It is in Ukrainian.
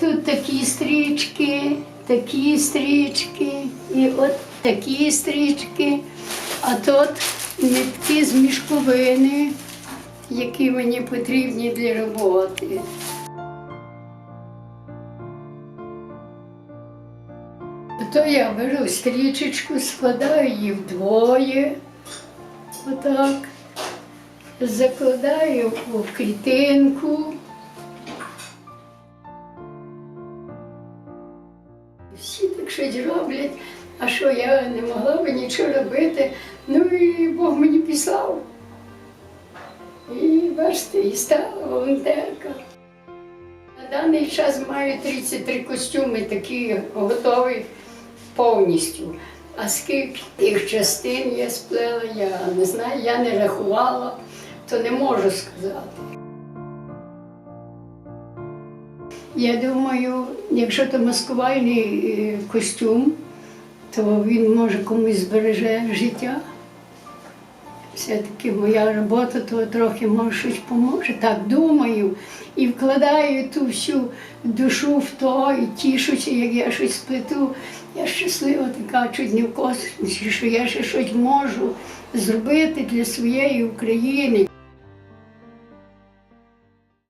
Тут такі стрічки, такі стрічки, і от такі стрічки, а тут нитки з мішковини, які мені потрібні для роботи. То я беру стрічечку, складаю її вдвоє, отак, закладаю у клітинку. Всі так щось роблять, а що я не могла би нічого робити. Ну і Бог мені післав. І бачите, і стала волонтерка. На даний час маю 33 костюми, такі готові повністю. А скільки тих частин я сплела, я не знаю, я не рахувала, то не можу сказати. Я думаю, якщо то маскувальний е, костюм, то він може комусь збереже життя. Все-таки моя робота то трохи може щось поможе. Так думаю. І вкладаю ту всю душу в то і тішуся, як я щось сплету. Я щаслива така, чуть не в космосі, що я ще щось можу зробити для своєї України.